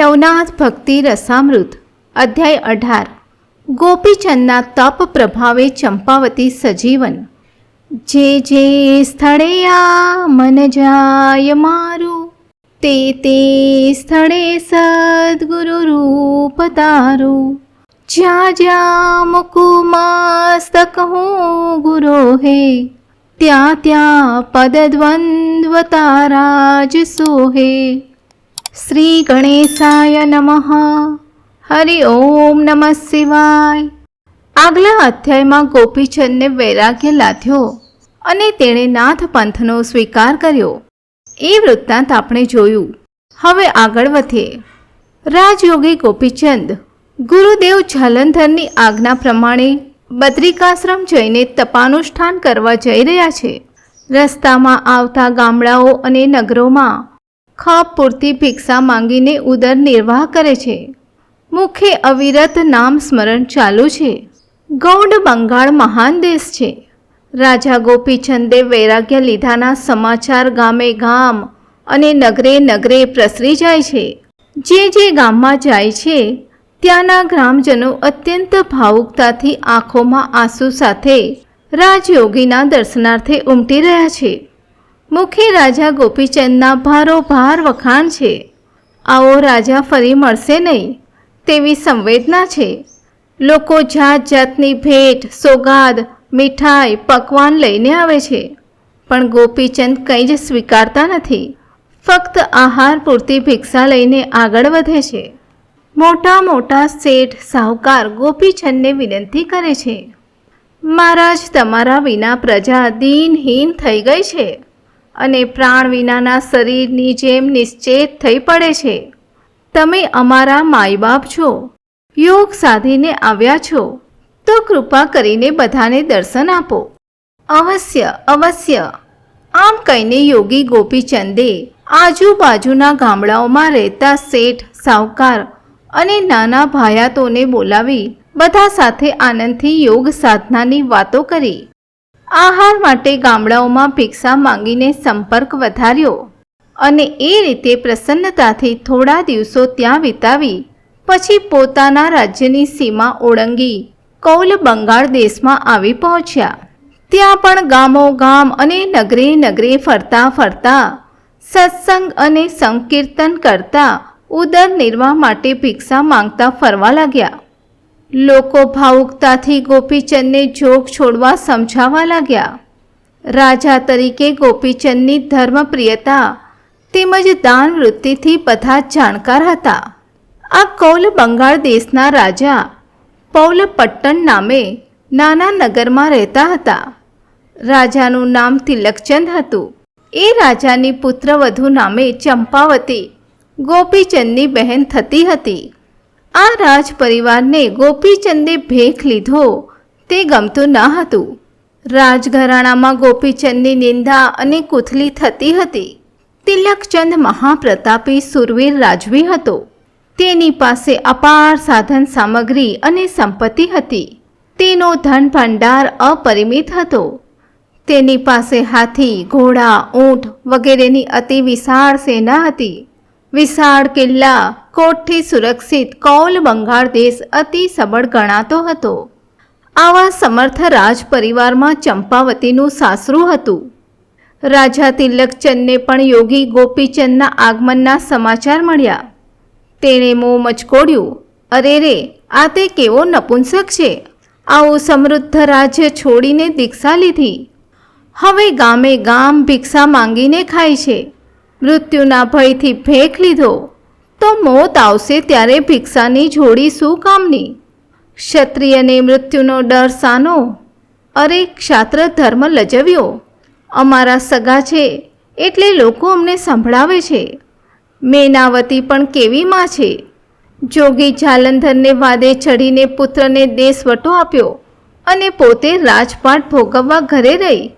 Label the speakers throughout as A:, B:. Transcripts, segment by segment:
A: નવનાથ ભક્તિ રસામૃત અધ્યાય અઢાર ગોપીચંદના તપ પ્રભાવે ચંપાવતી સજીવન જે જે સ્થળે આ મન જાય મારું તે તે સ્થળે સદગુરુ રૂપ તારું જ્યાં જ્યાં મુકુમાસ્તક હું ગુરો હે ત્યાં ત્યાં પદદ્વંદ્વ તારા જ સોહે શ્રી ગણેશાય નમઃ. હરિ ઓમ નમઃ શિવાય. આગલા અધ્યાયમાં ગોપીચંદને વૈરાગ્ય લાથ્યો અને તેણે નાથ પંથનો સ્વીકાર કર્યો. એ વૃત્તાંત આપણે જોયું. હવે આગળ વધીએ. રાજયોગી ગોપીચંદ, ગુરુદેવ જાલંધરની આજ્ઞા પ્રમાણે બદ્રિકાશ્રમ જઈને તપાનુષ્ઠાન કરવા જઈ રહ્યા છે. રસ્તામાં આવતા ગામડાઓ અને નગરોમાં ખપ પૂરતી ભિક્ષા માંગીને ઉદર નિર્વાહ કરે છે. મુખે અવિરત નામ સ્મરણ ચાલુ છે. ગૌડ બંગાળ મહાન દેશ છે. રાજા ગોપીચંદે વૈરાગ્ય લીધાના સમાચાર ગામે ગામ અને નગરે નગરે પ્રસરી જાય છે. જે જે ગામમાં જાય છે, ત્યાંના ગ્રામજનો અત્યંત ભાવુકતાથી આંખોમાં આંસુ સાથે રાજયોગીના દર્શનાર્થે ઉમટી રહ્યા છે. મુખે રાજા ગોપીચંદના ભારોભાર વખાણ છે. આવો રાજા ફરી મળશે નહીં, તેવી સંવેદના છે. લોકો જાત જાતની ભેટ, સોગાદ, મીઠાઈ, પકવાન લઈને આવે છે. પણ ગોપીચંદ કંઈ જ સ્વીકારતા નથી. ફક્ત આહાર પૂરતી ભિક્ષા લઈને આગળ વધે છે. મોટા મોટા શેઠ, સાહુકાર ગોપીચંદને વિનંતી કરે છે. મહારાજ, તમારા વિના પ્રજા દીનહીન થઈ ગઈ છે. અને પ્રાણ વિનાના શરીરની જેમ નિશ્ચેત થઈ પડે છે. તમે અમારા માય બાપ છો. યોગ સાધીને આવ્યા છો. તો કૃપા કરીને બધાને દર્શન આપો. અવશ્ય અવશ્ય. આમ કહીને યોગી ગોપીચંદે આજુબાજુના ગામડાઓમાં રહેતા શેઠ, સાવકાર અને નાના ભાયાતોને બોલાવી બધા સાથે આનંદથી યોગ સાધનાની વાતો કરી. આહાર માટે ગામડાઓમાં ભિક્ષા માંગીને સંપર્ક વધાર્યો અને એ રીતે પ્રસન્નતાથી થોડા દિવસો ત્યાં વિતાવી, પછી પોતાના રાજ્યની સીમા ઓળંગી, કૌલ બંગાળ દેશમાં આવી પહોંચ્યા. ત્યાં પણ ગામો ગામ અને નગરે નગરે ફરતા ફરતા, સત્સંગ અને સંકીર્તન કરતા ઉદર નિર્વાહ માટે ભિક્ષા માંગતા ફરવા લાગ્યા. લોકો ભાવુકતાથી ગોપીચંદને જોગ છોડવા સમજાવવા લાગ્યા. રાજા તરીકે ગોપીચંદની ધર્મપ્રિયતા તેમજ દાન વૃત્તિથી બધા જાણકાર હતા. આ કૌલ બંગાળ દેશના રાજા પૌલપટ્ટન નામે નાના નગરમાં રહેતા હતા. રાજાનું નામ તિલકચંદ હતું. એ રાજાની પુત્રવધુ નામે ચંપાવતી ગોપીચંદની બહેન થતી હતી. આ રાજ પરિવારને ગોપીચંદે ભેખ લીધો. તે ગમતું ન હતું. રાજઘરાણામાં ગોપીચંદની નિંદા અને કુથલી થતી હતી. તિલકચંદ મહાપ્રતાપી સુરવીર રાજવી હતો. તેની પાસે અપાર સાધન સામગ્રી અને સંપત્તિ હતી. તેનો ધન ભંડાર અપરિમિત હતો. તેની પાસે હાથી, ઘોડા, ઊંટ વગેરેની અતિ વિશાળ સેના હતી. વિશાળ કિલ્લા કોટથી સુરક્ષિત કૌલ બંગાળ દેશ અતિ સબળ ગણાતો હતો. આવા સમર્થ રાજ પરિવારમાં ચંપાવતીનું સાસરું હતું. રાજા તિલકચંદને પણ યોગી ગોપીચંદના આગમનના સમાચાર મળ્યા. તેણે મોં મચકોડ્યું, અરે રે, આ તે કેવો નપુંસક છે? આવું સમૃદ્ધ રાજ્ય છોડીને દીક્ષા લીધી. હવે ગામે ગામ ભિક્ષા માંગીને ખાય છે. મૃત્યુના ભયથી ભેખ લીધો. તો મોત આવશે ત્યારે ભિક્ષાની જોડી શું કામની? ક્ષત્રિયને મૃત્યુનો ડર સાનો. અરે, ક્ષાત્ર ધર્મ લજવ્યો. અમારા સગા છે, એટલે લોકો અમને સંભળાવે છે. મેનાવતી પણ કેવી માં છે? જોગી જાલંધરને વાદે ચડીને પુત્રને દેશવટો આપ્યો અને પોતે રાજપાટ ભોગવવા ઘરે રહી.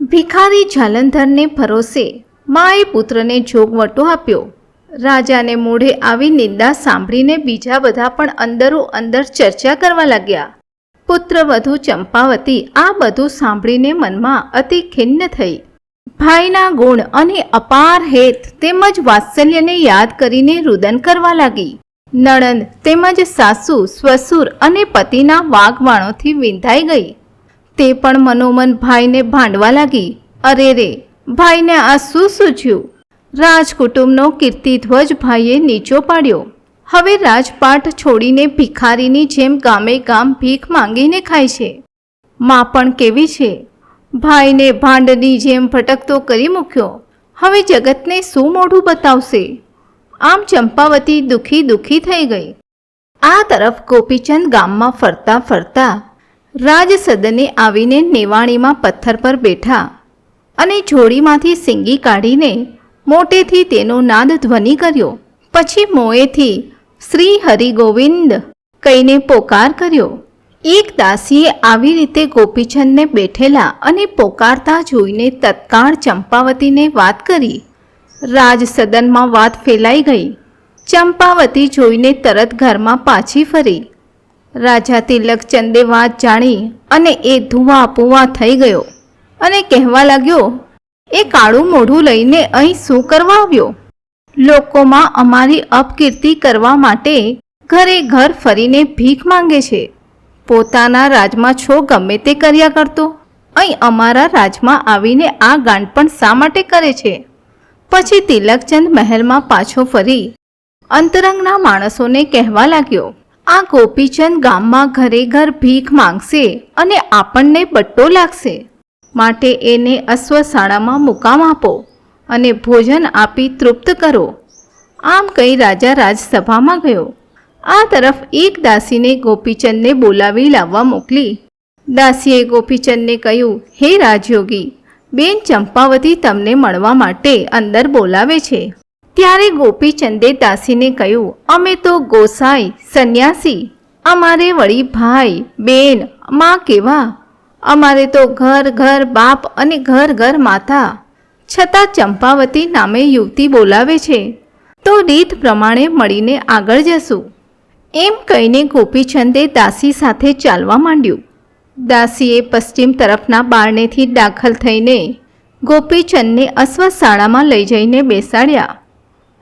A: ભિખારી જાલંધરને ભરોસે માએ પુત્રને જોગવટો આપ્યો. રાજાને મોઢે આવી નિંદા સાંભળીને બીજા બધા પણ અંદરો અંદર ચર્ચા કરવા લાગ્યા. પુત્રવધુ ચંપાવતી આ બધું સાંભળીને મનમાં અતિ ખિન્ન થઈ. ભાઈના ગુણ અને અપાર હેત તેમજ વાત્સલ્યને યાદ કરીને રુદન કરવા લાગી. નણંદ તેમજ સાસુ સ્વસુર અને પતિના વાગવાણોથી વિંધાઈ ગઈ. તે પણ મનોમન ભાઈને ભાંડવા લાગી. અરે રે ભાઈને આ શું સૂચ્યું રાજકુટુંબનો કીર્તિધ્વજ ભાઈએ નીચો પાડ્યો. હવે રાજપાટ છોડીને ભિખારીની જેમ ગામે ગામ ભીખ માંગીને ખાય છે. માં પણ કેવી છે? ભાઈને ભાંડની જેમ ભટકતો કરી મૂક્યો. હવે જગતને શું મોઢું બતાવશે? આમ ચંપાવતી દુખી દુખી થઈ ગઈ. આ તરફ ગોપીચંદ ગામમાં ફરતા ફરતા રાજસદને આવીને નેવાણીમાં પથ્થર પર બેઠા. અને જોડીમાંથી સિંગી કાઢીને મોટેથી તેનો નાદ ધ્વનિ કર્યો. પછી મોએથી શ્રી હરિગોવિંદ કહીને પોકાર કર્યો. એક દાસીએ આવી રીતે ગોપીચંદને બેઠેલા અને પોકારતા જોઈને તત્કાળ ચંપાવતીને વાત કરી. રાજસદનમાં વાત ફેલાઈ ગઈ. ચંપાવતી જોઈને તરત ઘરમાં પાછી ફરી. રાજા તિલકચંદે વાત જાણી અને એ ધુવા પુવા થઈ ગયો. અને કહેવા લાગ્યો, એ કાળું મોઢું લઈને અહીં શું કરવા આવ્યો? લોકોમાં અમારી અપકીર્તિ કરવા માટે ઘરે ઘર ફરીને ભીખ માંગે છે. પોતાના રાજમાં છો ગમે તે કર્યા કરતો. અહીં અમારા રાજમાં આવીને આ ગાંડ પણ શા માટે કરે છે? પછી તિલકચંદ મહેલમાં પાછો ફરી અંતરંગના માણસોને કહેવા લાગ્યો, આ ગોપીચંદ ગામમાં ઘરે ઘર ભીખ માંગશે અને આપણને બટ્ટો લાગશે. માટે એને અશ્વશાળામાં મુકામ આપો અને ભોજન આપી તૃપ્ત કરો. આમ કહી રાજા રાજસભામાં ગયો. આ તરફ એક દાસીને ગોપીચંદને બોલાવી લાવવા મોકલી. દાસીએ ગોપીચંદને કહ્યું, હે રાજયોગી, બેન ચંપાવતી તમને મળવા માટે અંદર બોલાવે છે. ત્યારે ગોપીચંદે દાસીને કહ્યું, અમે તો ગોસાઈ, સંન્યાસી. અમારે વળી ભાઈ, બેન, માં કેવા? અમારે તો ઘર ઘર, બાપ અને ઘર ઘર માતા છતાં ચંપાવતી નામે યુવતી બોલાવે છે. તો રીત પ્રમાણે મળીને આગળ જશું. એમ કહીને ગોપીચંદે દાસી સાથે ચાલવા માંડ્યું. દાસીએ પશ્ચિમ તરફના બારણેથી દાખલ થઈને ગોપીચંદને અશ્વશાળામાં લઈ જઈને બેસાડ્યા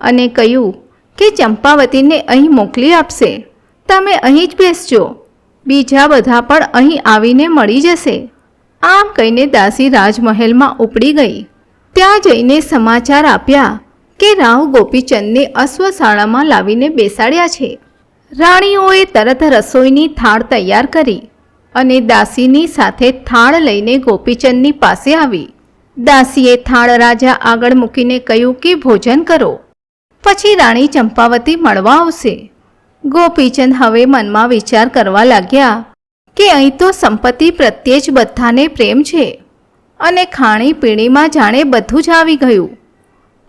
A: અને કહ્યું કે ચંપાવતીને અહીં મોકલી આપશે. તમે અહીં જ બેસજો. બીજા બધા પણ અહીં આવીને મળી જશે. આમ કહીને દાસી રાજમહેલમાં ઉપડી ગઈ. ત્યાં જઈને સમાચાર આપ્યા કે રાવ ગોપીચંદને અશ્વશાળામાં લાવીને બેસાડ્યા છે. રાણીઓએ તરત રસોઈની થાળ તૈયાર કરી અને દાસીની સાથે થાળ લઈને ગોપીચંદની પાસે આવી. દાસીએ થાળ રાજા આગળ મૂકીને કહ્યું કે ભોજન કરો. પછી રાણી ચંપાવતી મળવા આવશે. ગોપીચંદ હવે મનમાં વિચાર કરવા લાગ્યા કે અહીં તો સંપત્તિ પ્રત્યે જ બધાને પ્રેમ છે અને ખાણીપીણીમાં જાણે બધું જ આવી ગયું.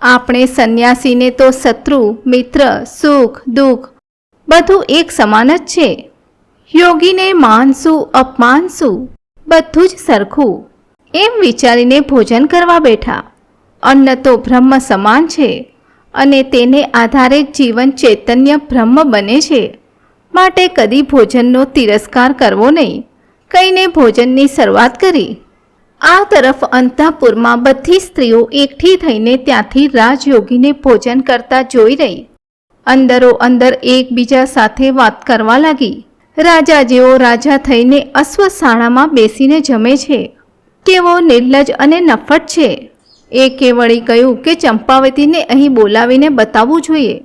A: આપણે સંન્યાસીને તો શત્રુ, મિત્ર, સુખ, દુઃખ બધું એક સમાન જ છે. યોગીને માન શું, અપમાન શું? બધું જ સરખું. એમ વિચારીને ભોજન કરવા બેઠા. અન્ન તો બ્રહ્મ સમાન છે. અને તેને આધારે જીવન ચૈતન્ય બ્રહ્મ બને છે. માટે કદી ભોજનનો તિરસ્કાર કરવો નહીં. કહીને ભોજનની શરૂઆત કરી. આ તરફ અંતઃપુરમાં બધી સ્ત્રીઓ એકઠી થઈને ત્યાંથી રાજયોગીને ભોજન કરતા જોઈ રહી. અંદરો અંદર એકબીજા સાથે વાત કરવા લાગી. રાજા જેવો રાજા થઈને અશ્વશાળામાં બેસીને જમે છે. કેવો નિર્લજ અને નફટ છે. એકે વળી કહ્યું કે ચંપાવતીને અહીં બોલાવીને બતાવવું જોઈએ.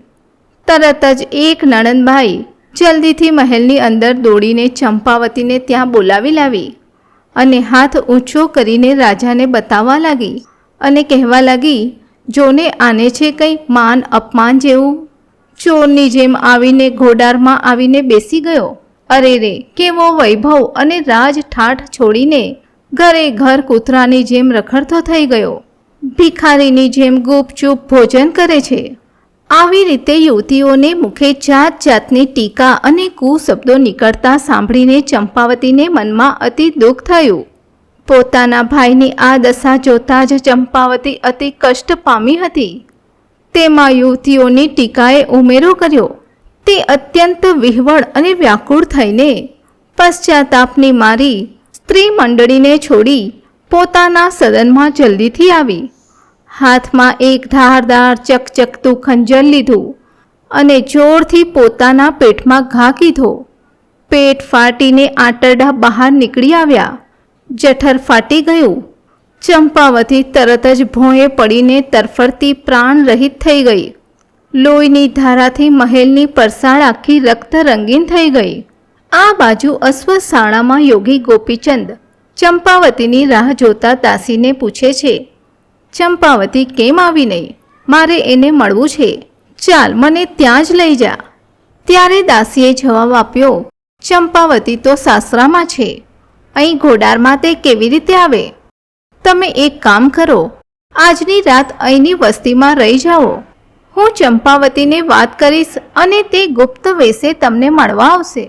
A: તરત જ એક નણંદભાઈ જલ્દીથી મહેલની અંદર દોડીને ચંપાવતીને ત્યાં બોલાવી લાવી અને હાથ ઊંચો કરીને રાજાને બતાવવા લાગી અને કહેવા લાગી, જોને આને છે કંઈ માન અપમાન જેવું? ચોરની જેમ આવીને ઘોડારમાં આવીને બેસી ગયો? અરે રે, કેવો વૈભવ અને રાજ ઠાઠ છોડીને ઘરે ઘર કૂતરાની જેમ રખડતો થઈ ગયો. ભિખારીની જેમ ગુપચૂપ ભોજન કરે છે. આવી રીતે યુવતીઓને મુખે જાત જાતની ટીકા અને કુશબ્દો નીકળતા સાંભળીને ચંપાવતીને મનમાં અતિ દુઃખ થયું. પોતાના ભાઈની આ દશા જોતા જ ચંપાવતી અતિ કષ્ટ પામી હતી. તેમાં યુવતીઓની ટીકાએ ઉમેરો કર્યો. તે અત્યંત વિહવળ અને વ્યાકુળ થઈને પશ્ચાતાપની મારી સ્ત્રી મંડળીને છોડી પોતાના સદનમાં જલ્દીથી આવી. હાથમાં એક ધારદાર ચકચકતું ખંજર લીધું અને જોરથી પોતાના પેટમાં ઘા કીધો. પેટ ફાટીને આંટરડા બહાર નીકળી આવ્યા. જઠર ફાટી ગયું. ચંપાવતી તરત જ ભોંયે પડીને તરફડતી પ્રાણ રહિત થઈ ગઈ. લોહીની ધારાથી મહેલની પરસાળ આખી રક્ત રંગીન થઈ ગઈ. આ બાજુ અશ્વશાળામાં યોગી ગોપીચંદ ચંપાવતીની રાહ જોતા દાસીને પૂછે છે ચંપાવતી કેમ આવી નહીં? મારે એને મળવું છે. ચાલ, મને ત્યાં જ લઈ જા. ત્યારે દાસીએ જવાબ આપ્યો, ચંપાવતી તો સાસરામાં છે. અહીં ઘોડારમાં તે કેવી રીતે આવે? તમે એક કામ કરો. આજની રાત અહીંની વસ્તીમાં રહી જાઓ. હું ચંપાવતીને વાત કરીશ અને તે ગુપ્ત વેશે તમને મળવા આવશે.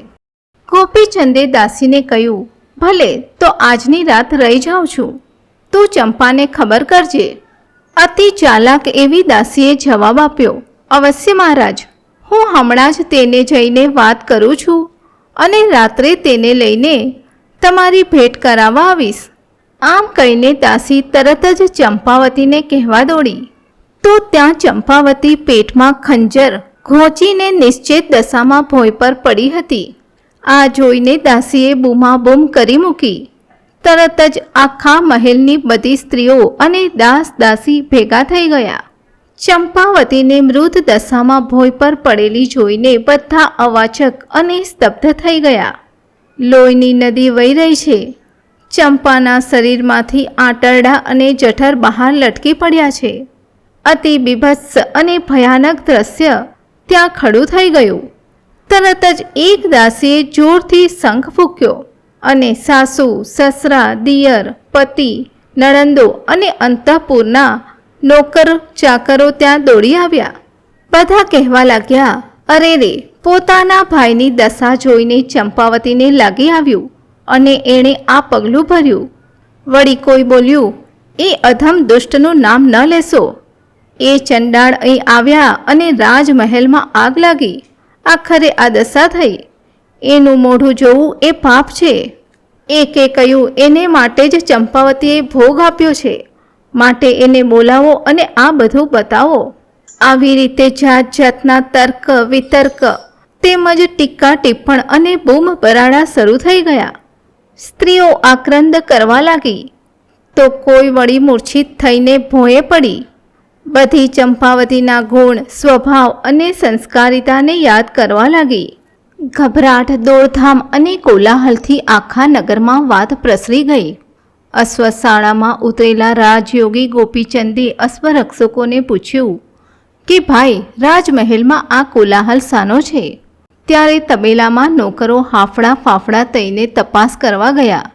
A: ગોપીચંદે દાસીને કહ્યું, ભલે, તો આજની રાત રહી જાઉં છું. તું ચંપાને ખબર કરજે. અતિ ચાલાક એવી દાસીએ જવાબ આપ્યો, અવશ્ય મહારાજ, હું હમણાં જ તેને જઈને વાત કરું છું અને રાત્રે તેને લઈને તમારી ભેટ કરાવવા આવીશ. આમ કહીને દાસી તરત જ ચંપાવતીને કહેવા દોડી. તો ત્યાં ચંપાવતી પેટમાં ખંજર ઘોંચીને નિશ્ચિત દશામાં ભોંય પર પડી હતી. આ જોઈને દાસીએ બૂમાબૂમ કરી મૂકી. તરત જ આખા મહેલની બધી સ્ત્રીઓ અને દાસ દાસી ભેગા થઈ ગયા. ચંપાવતીને મૃત દશામાં ભોય પર પડેલી જોઈને બધા અવાચક અને સ્તબ્ધ થઈ ગયા. લોહીની નદી વહી રહી છે. ચંપાના શરીરમાંથી આંટરડા અને જઠર બહાર લટકી પડ્યા છે. અતિ બીભત્સ અને ભયાનક દ્રશ્ય ત્યાં ખડું થઈ ગયું. તરત જ એક દાસીએ જોરથી શંખ ફૂક્યો. અને સાસુ, સસરા, દિયર, પતિ, નણંદો અને અંતઃપુરના નોકર ચાકરો ત્યાં દોડી આવ્યા. બધા કહેવા લાગ્યા, અરે રે, પોતાના ભાઈની દશા જોઈને ચંપાવતીને લાગી આવ્યું અને એણે આ પગલું ભર્યું. વળી કોઈ બોલ્યું, એ અધમ દુષ્ટનું નામ ન લેશો. એ ચંડાળ અહીં આવ્યા અને રાજમહેલમાં આગ લાગી. આખરે આ દશા થઈ. એનું મોઢું જોવું એ પાપ છે. એકે કહ્યું, એને માટે જ ચંપાવતીએ ભોગ આપ્યો છે. માટે એને બોલાવો અને આ બધું બતાવો. આવી રીતે જાત જાતના તર્ક, વિતર્ક, તેમજ ટીકા ટિપ્પણ અને બૂમ બરાડા શરૂ થઈ ગયા. સ્ત્રીઓ આક્રંદ કરવા લાગી. તો કોઈ વળી મૂર્છિત થઈને ભોંએ પડી. બધી ચંપાવતીના ગુણ, સ્વભાવ અને સંસ્કારિતાને યાદ કરવા લાગી. ગભરાટ, દોડધામ અને કોલાહલથી આખા નગરમાં વાત પ્રસરી ગઈ. અશ્વશાળામાં ઉતરેલા રાજયોગી ગોપીચંદે અશ્વરક્ષકોને પૂછ્યું કે, ભાઈ, રાજમહેલમાં આ કોલાહલ શાનો છે? ત્યારે તબેલામાં નોકરો હાફડા ફાફડા થઈને તપાસ કરવા ગયા.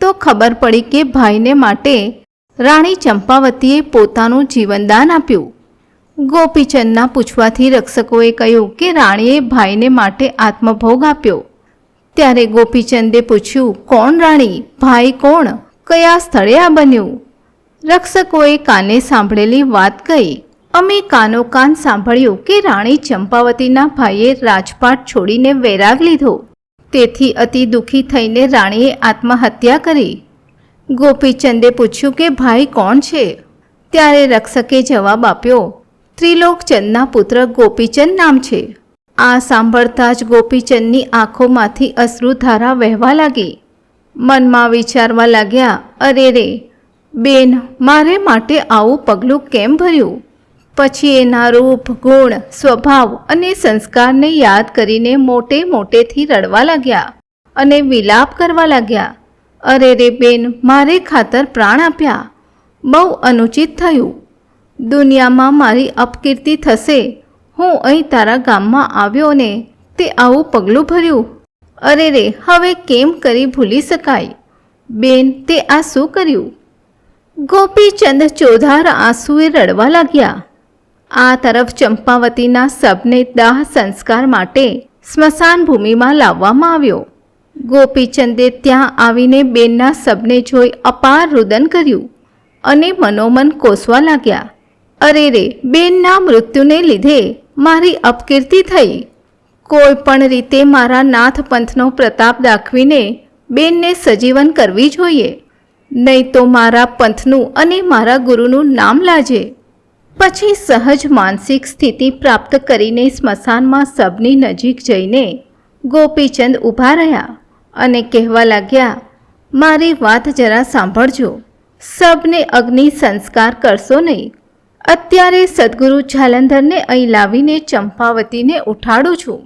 A: તો ખબર પડી કે, ભાઈને માટે રાણી ચંપાવતીએ પોતાનું જીવનદાન આપ્યું. ગોપીચંદના પૂછવાથી રક્ષકોએ કહ્યું કે રાણીએ ભાઈને માટે આત્મભોગ આપ્યો. ત્યારે ગોપીચંદે પૂછ્યું, કોણ રાણી? ભાઈ કોણ? કયા સ્થળે આ બન્યું? રક્ષકોએ કાને સાંભળેલી વાત કહી. અમે કાનો કાન સાંભળ્યું કે રાણી ચંપાવતીના ભાઈએ રાજપાટ છોડીને વૈરાગ લીધો. તેથી અતિ દુઃખી થઈને રાણીએ આત્મહત્યા કરી. ગોપીચંદે પૂછ્યું કે, ભાઈ કોણ છે? ત્યારે રક્ષકે જવાબ આપ્યો ત્રિલોકચંદના પુત્ર ગોપીચંદ નામ છે. આ સાંભળતા જ ગોપીચંદની આંખોમાંથી અશ્રુધારા વહેવા લાગી. મનમાં વિચારવા લાગ્યા, અરે રે, બેન, મારે માટે આવું પગલું કેમ ભર્યું? પછી એના રૂપ, ગુણ, સ્વભાવ અને સંસ્કારને યાદ કરીને મોટે મોટેથી રડવા લાગ્યા અને વિલાપ કરવા લાગ્યા. અરે રે બેન, મારે ખાતર પ્રાણ આપ્યા. બહુ અનુચિત થયું. દુનિયામાં મારી અપકીર્તિ થશે. હું અહીં તારા ગામમાં આવ્યો ને તે આવું પગલું ભર્યું. અરે રે, હવે કેમ કરી ભૂલી શકાય? બેન, તે આ શું કર્યું? ગોપીચંદ ચોધાર આંસુએ રડવા લાગ્યા. આ તરફ ચંપાવતીના સબને દાહ સંસ્કાર માટે સ્મશાન ભૂમિમાં લાવવામાં આવ્યો. ગોપીચંદે ત્યાં આવીને બેનના સબને જોઈ અપાર રુદન કર્યું અને મનોમન કોસવા લાગ્યા. અરે રે, બેનના મૃત્યુને લીધે મારી અપકીર્તિ થઈ. કોઈ પણ રીતે મારા નાથ પંથનો પ્રતાપ દાખવીને બેનને સજીવન કરવી જોઈએ. નહીં તો મારા પંથનું અને મારા ગુરુનું નામ લાજે. પછી સહજ માનસિક સ્થિતિ પ્રાપ્ત કરીને સ્મશાનમાં સબની નજીક જઈને ગોપીચંદ ઊભા રહ્યા અને કહેવા લાગ્યા, મારી વાત જરા સાંભળજો. સબને અગ્નિ સંસ્કાર કરશો નહીં અત્યારે સદગુરુ જાલંધરને અહીં લાવીને ચંપાવતીને ઉઠાડું છું.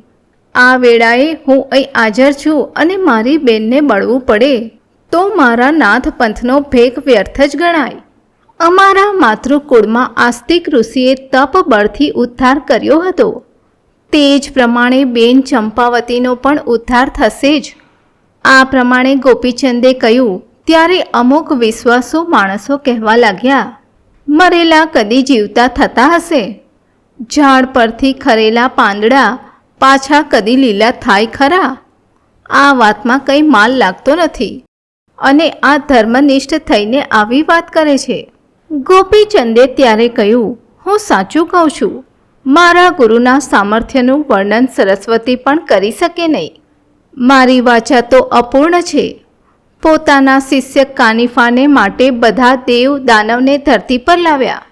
A: આ વેળાએ હું અહીં હાજર છું અને મારી બેનને બળવું પડે. તો મારા નાથ પંથનો ભેગ વ્યર્થ જ ગણાય. અમારા માતૃકુળમાં આસ્તિક ઋષિએ તપ બળથી ઉદ્ધાર કર્યો હતો. તે જ પ્રમાણે બેન ચંપાવતીનો પણ ઉદ્ધાર થશે જ. આ પ્રમાણે ગોપીચંદે કહ્યું, ત્યારે અમુક વિશ્વાસુ માણસો કહેવા લાગ્યા. મરેલા કદી જીવતા થતા હશે? ઝાડ પરથી ખરેલા પાંદડા પાછા કદી લીલા થાય ખરા? આ વાતમાં કંઈ માલ લાગતો નથી. અને આ ધર્મનિષ્ઠ થઈને આવી વાત કરે છે. ગોપીચંદે ત્યારે કહ્યું, હું સાચું કહું છું. મારા ગુરુના સામર્થ્યનું વર્ણન સરસ્વતી પણ કરી શકે નહીં. મારી વાચા તો અપૂર્ણ છે. પોતાના શિષ્ય કાનિફાને માટે બધા દેવ દાનવને ધરતી પર લાવ્યા.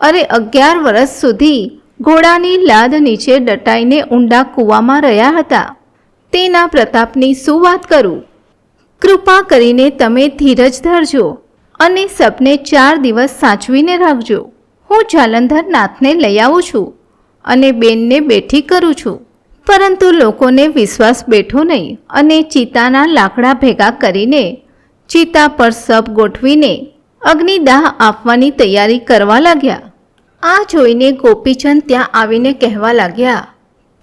A: અરે અગિયાર વર્ષ સુધી ઘોડાની લાદ નીચે દટાઈને ઊંડા કૂવામાં રહ્યા હતા. તેના પ્રતાપની શું વાત કરું? કૃપા કરીને તમે ધીરજ ધરજો અને સપને ચાર દિવસ સાચવીને રાખજો. હું જાલંધર નાથને લઈ આવું છું અને બેનને બેઠી કરું છું. પરંતુ લોકોને વિશ્વાસ બેઠો નહીં અને ચિતાના લાકડા ભેગા કરીને ચિતા પર સપ ગોઠવીને અગ્નિદાહ આપવાની તૈયારી કરવા લાગ્યા. આ જોઈને ગોપીચંદ ત્યાં આવીને કહેવા લાગ્યા,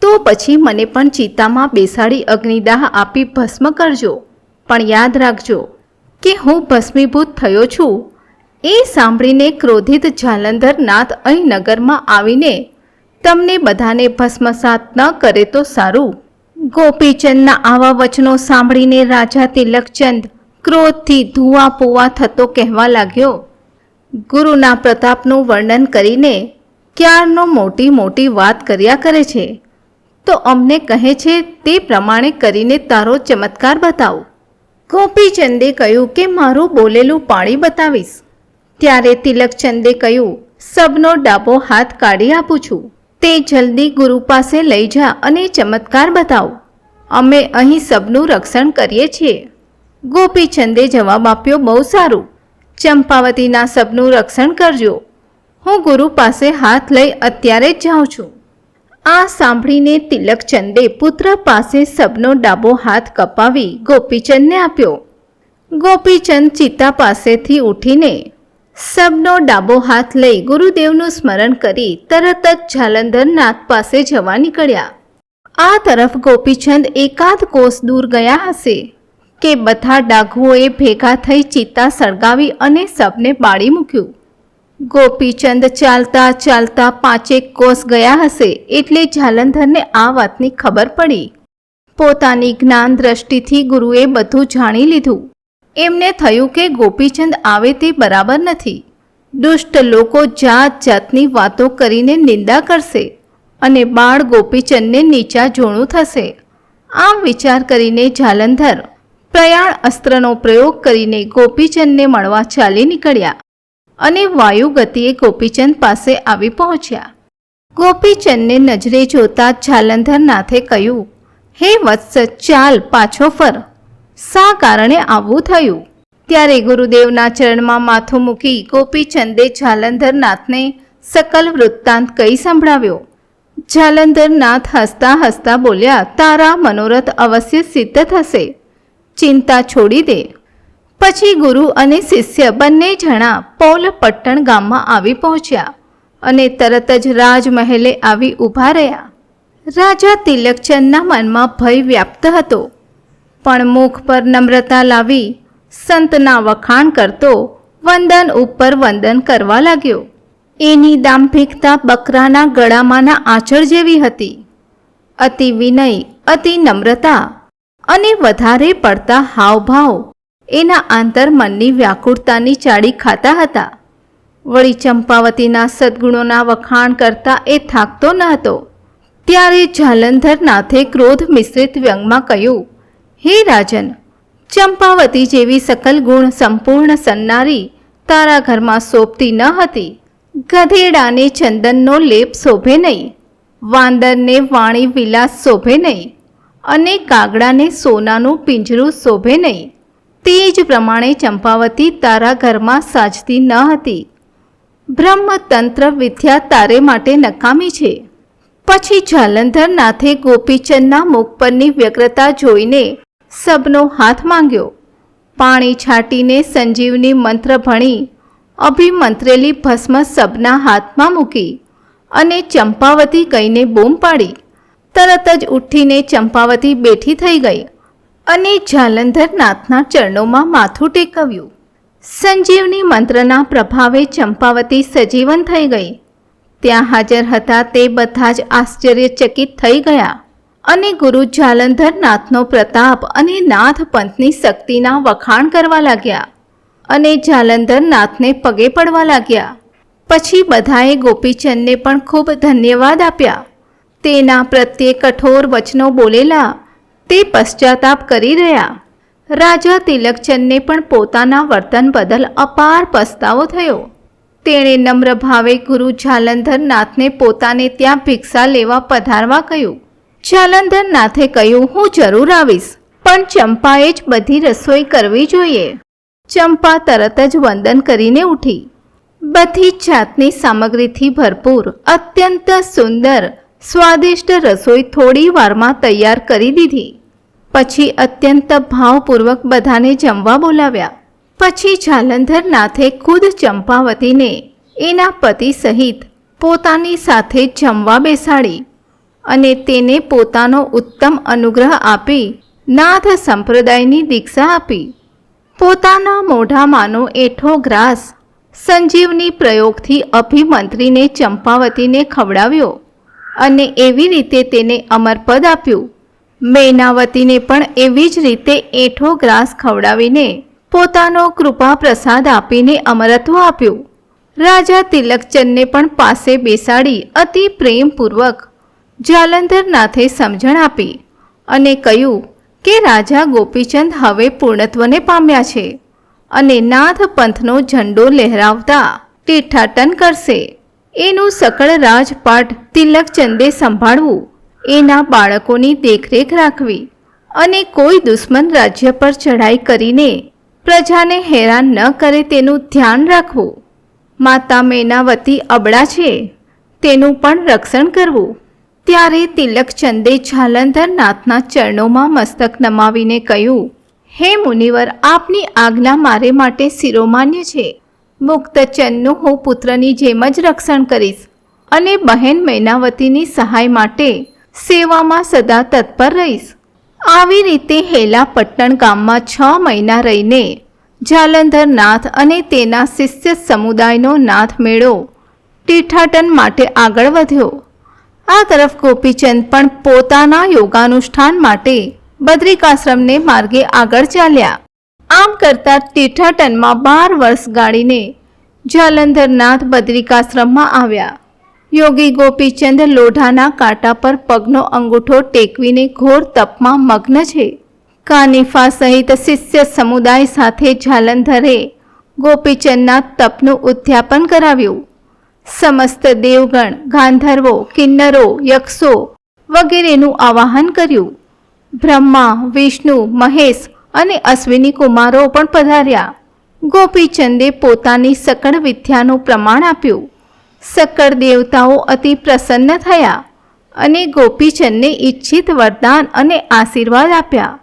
A: તો પછી મને પણ ચિતામાં બેસાડી અગ્નિદાહ આપી ભસ્મ કરજો. પણ યાદ રાખજો કે હું ભસ્મીભૂત થયો છું. એ સાંભળીને ક્રોધિત જાલંધર નાથ અહીં નગરમાં આવીને તમને બધાને ભસ્મસાત ન કરે તો સારું. ગોપીચંદના આવા વચનો સાંભળીને રાજા તિલકચંદ ક્રોધથી ધુઆ પુવા થતો કહેવા લાગ્યો. ગુરુના પ્રતાપનું વર્ણન કરીને ક્યારનો મોટી મોટી વાત કર્યા કરે છે? તો અમને કહે છે તે પ્રમાણે કરીને તારો ચમત્કાર બતાવ. ગોપીચંદે કહ્યું કે મારું બોલેલું પાણી બતાવીશ. ત્યારે તિલકચંદે કહ્યું, સબનો ડાબો હાથ કાઢી આપું છું. તે જલ્દી ગુરુ પાસે લઈ જા અને ચમત્કાર બતાવ. અમે અહીં સબનું રક્ષણ કરીએ છીએ. ગોપીચંદે જવાબ આપ્યો, બહુ સારું. ચંપાવતીના સબનું રક્ષણ કરજો. હું ગુરુ પાસે હાથ લઈ અત્યારે જ જાઉં છું. આ સાંભળીને તિલકચંદે પુત્ર પાસે સબનો ડાબો હાથ કપાવી ગોપીચંદને આપ્યો. ગોપીચંદ ચિતા પાસેથી ઉઠીને સબનો ડાબો હાથ લઈ ગુરુદેવનું સ્મરણ કરી તરત જ જાલંધર નાથ પાસે જવા નીકળ્યા. આ તરફ ગોપીચંદ એકાદ કોસ દૂર ગયા હશે કે બધા ડાઘુઓએ ભેગા થઈ ચિત્તા સળગાવી અને સબને બાળી મૂક્યું. ગોપીચંદ ચાલતા ચાલતા પાંચેક કોસ ગયા હશે એટલે જાલંધરને આ વાતની ખબર પડી. પોતાની જ્ઞાન દ્રષ્ટિથી ગુરુએ બધું જાણી લીધું. એમને થયું કે ગોપીચંદ આવે તે બરાબર નથી. દુષ્ટ લોકો જાત જાતની વાતો કરીને નિંદા કરશે અને બાળ ગોપીચંદને નીચા જોણું થશે. આમ વિચાર કરીને જાલંધર પ્રયાણ અસ્ત્રનો પ્રયોગ કરીને ગોપીચંદને મળવા ચાલી નીકળ્યા અને વાયુ ગતિએ ગોપીચંદ પાસે આવી પહોંચ્યા. ગોપીચંદને નજરે જોતા જાલંધર નાથે કહ્યું, હે વત્સ ચાલ પાછો ફર. શા કારણે આવું થયું? ત્યારે ગુરુદેવના ચરણમાં માથું મૂકી ગોપીચંદે જાલંધરનાથને સકલ વૃત્તાંત કહી સંભળાવ્યો. જાલંધરનાથ હસતા હસતા બોલ્યા, તારા મનોરથ અવશ્ય સિદ્ધ થશે. ચિંતા છોડી દે. પછી ગુરુ અને શિષ્ય બંને જણા પૌલપટ્ટણ ગામમાં આવી પહોંચ્યા અને તરત જ રાજમહેલે આવી ઊભા રહ્યા. રાજા તિલકચંદના મનમાં ભય વ્યાપ્ત હતો. પણ મુખ પર નમ્રતા લાવી સંતના વખાણ કરતો વંદન ઉપર વંદન કરવા લાગ્યો. એની દાંભિકતા બકરાના ગળામાંના આંચળ જેવી હતી. અતિ વિનય, અતિ નમ્રતા અને વધારે પડતા હાવભાવ એના આંતરમનની વ્યાકુળતાની ચાડી ખાતા હતા. વળી ચંપાવતીના સદ્ગુણોના વખાણ કરતા એ થાકતો ન હતો. ત્યારે જાલંધર નાથે ક્રોધ મિશ્રિત વ્યંગમાં કહ્યું હે રાજન, ચંપાવતી જેવી સકલ ગુણ સંપૂર્ણ સન્નારી તારા ઘરમાં શોભતી ન હતી. ગધેડાને ચંદનનો લેપ શોભે નહીં, વાંદરને વાણી વિલાસ શોભે નહીં, અને કાગડાને સોનાનું પિંજરું શોભે નહીં. તે જ પ્રમાણે ચંપાવતી તારા ઘરમાં સાજતી ન હતી. બ્રહ્મતંત્ર વિદ્યા તારે માટે નકામી છે. પછી જાલંધર નાથે ગોપીચંદના મુખ પરની વ્યગ્રતા જોઈને સબનો હાથ માંગ્યો. પાણી છાંટીને સંજીવની મંત્ર ભણી, અભિમંત્રેલી ભસ્મ સબના હાથમાં મૂકી અને ચંપાવતી કહીને બૂમ પાડી. તરત જ ઉઠીને ચંપાવતી બેઠી થઈ ગઈ અને જાલંધર નાથના ચરણોમાં માથું ટેકવ્યું. સંજીવની મંત્રના પ્રભાવે ચંપાવતી સજીવન થઈ ગઈ. ત્યાં હાજર હતા તે બધા જ આશ્ચર્યચકિત થઈ ગયા. અને ગુરુ જાલંધર નાથનો પ્રતાપ અને નાથ પંથની શક્તિના વખાણ કરવા લાગ્યા અને જાલંધર નાથને પગે પડવા લાગ્યા. પછી બધાએ ગોપીચંદને પણ ખૂબ ધન્યવાદ આપ્યા. તેના પ્રત્યે કઠોર વચનો બોલેલા તે પશ્ચાતાપ કરી રહ્યા. રાજા તિલકચંદને પણ પોતાના વર્તન બદલ અપાર પસ્તાવો થયો. તેણે નમ્ર ભાવે ગુરુ જાલંધર નાથને પોતાને ત્યાં ભિક્ષા લેવા પધારવા કહ્યું. જાલંધર નાથે કહ્યું, હું જરૂર આવીશ. પણ ચંપાએ જ બધી રસોઈ કરવી જોઈએ. ચંપા તરત જ વંદન કરીને ઉઠી. બધી જાતની સામગ્રીથી ભરપૂર, અત્યંત સુંદર, સ્વાદિષ્ટ રસોઈ થોડી વારમાં તૈયાર કરી દીધી. પછી અત્યંત ભાવપૂર્વક બધાને જમવા બોલાવ્યા. પછી જાલંધર નાથે ખુદ ચંપાવતીને એના પતિ સહિત પોતાની સાથે જમવા બેસાડી. અને તેને પોતાનો ઉત્તમ અનુગ્રહ આપી નાથ સંપ્રદાયની દીક્ષા આપી. પોતાના મોઢામાંનો એઠો ગ્રાસ સંજીવની પ્રયોગથી અભિમંત્રીને ચંપાવતીને ખવડાવ્યો અને એવી રીતે તેને અમરપદ આપ્યું. મૈનાવતીને પણ એવી જ રીતે એઠો ગ્રાસ ખવડાવીને પોતાનો કૃપા પ્રસાદ આપીને અમરત્વ આપ્યું. રાજા તિલકચંદને પણ પાસે બેસાડી અતિ પ્રેમપૂર્વક જાલંધર નાથે સમજણ આપી અને કહ્યું કે રાજા ગોપીચંદ હવે પૂર્ણત્વને પામ્યા છે અને નાથ પંથનો ઝંડો લહેરાવતા તીર્થાટન કરશે. એનું સકળ રાજપાટ તિલકચંદે સંભાળવું, એના બાળકોની દેખરેખ રાખવી અને કોઈ દુશ્મન રાજ્ય પર ચઢાઈ કરીને પ્રજાને હેરાન ન કરે તેનું ધ્યાન રાખવું. માતા મેનાવતી અબળા છે, તેનું પણ રક્ષણ કરવું. ત્યારે તિલકચંદે જાલંધર નાથના ચરણોમાં મસ્તક નમાવીને કહ્યું, હે મુનિવર, આપની આજ્ઞા મારે માટે શિરોમાન્ય છે. મુક્તચંદનું હું પુત્રની જેમ જ રક્ષણ કરીશ અને બહેન મૈનાવતીની સહાય માટે સેવામાં સદા તત્પર રહીશ. આવી રીતે હેલા પટ્ટણ ગામમાં છ મહિના રહીને જાલંધર નાથ અને તેના શિષ્ય સમુદાયનો નાથ મેળો તીઠાટન માટે આગળ વધ્યો. આ તરફ ગોપીચંદ પણ પોતાના યોગાનુષ્ઠાન માટે બદ્રિકાશ્રમને માર્ગે આગળ ચાલ્યા. આમ કરતા તીઠાટનમાં બાર વર્ષ ગાળીને જાલંધરનાથ બદ્રિકાશ્રમમાં આવ્યા. યોગી ગોપીચંદ લોઢાના કાંટા પર પગનો અંગૂઠો ટેકવીને ઘોર તપમાં મગ્ન છે. કાનિફા સહિત શિષ્ય સમુદાય સાથે જાલંધરે ગોપીચંદના તપનું ઉદ્યાપન કરાવ્યું. સમસ્ત દેવગણ, ગાંધર્વો, કિન્નરો, યક્ષો વગેરેનું આવાહન કર્યું. બ્રહ્મા, વિષ્ણુ, મહેશ અને અશ્વિની કુમારો પણ પધાર્યા. ગોપીચંદે પોતાની સકળ વિદ્યાનું પ્રમાણ આપ્યું. સકળ દેવતાઓ અતિ પ્રસન્ન થયા અને ગોપીચંદને ઈચ્છિત વરદાન અને આશીર્વાદ આપ્યા.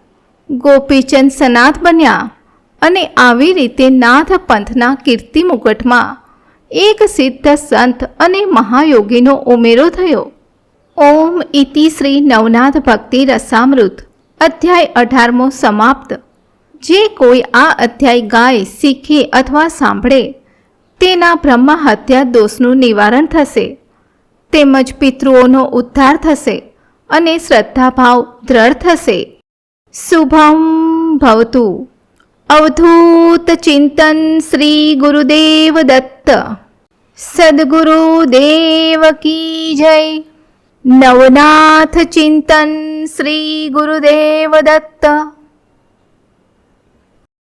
A: ગોપીચંદ સનાથ બન્યા અને આવી રીતે નાથ પંથના કીર્તિ મુકટમાં એક સિદ્ધ સંત અને મહાયોગીનો ઉમેરો થયો. ઓમ ઇતિ શ્રી નવનાથ ભક્તિ રસામૃત. અધ્યાય અઢારમો સમાપ્ત. જે કોઈ આ અધ્યાય ગાય, શીખે અથવા સાંભળે, તેના બ્રહ્મ હત્યા દોષનું નિવારણ થશે. તેમજ પિતૃઓનો ઉદ્ધાર થશે અને શ્રદ્ધાભાવ દ્રઢ થશે. શુભમ ભવતુ. અવધૂત ચિંતન શ્રી ગુરુદેવ દત્ત સદગુરુદેવ કી જય નવનાથ ચિંતન શ્રી ગુરુદેવ દત્ત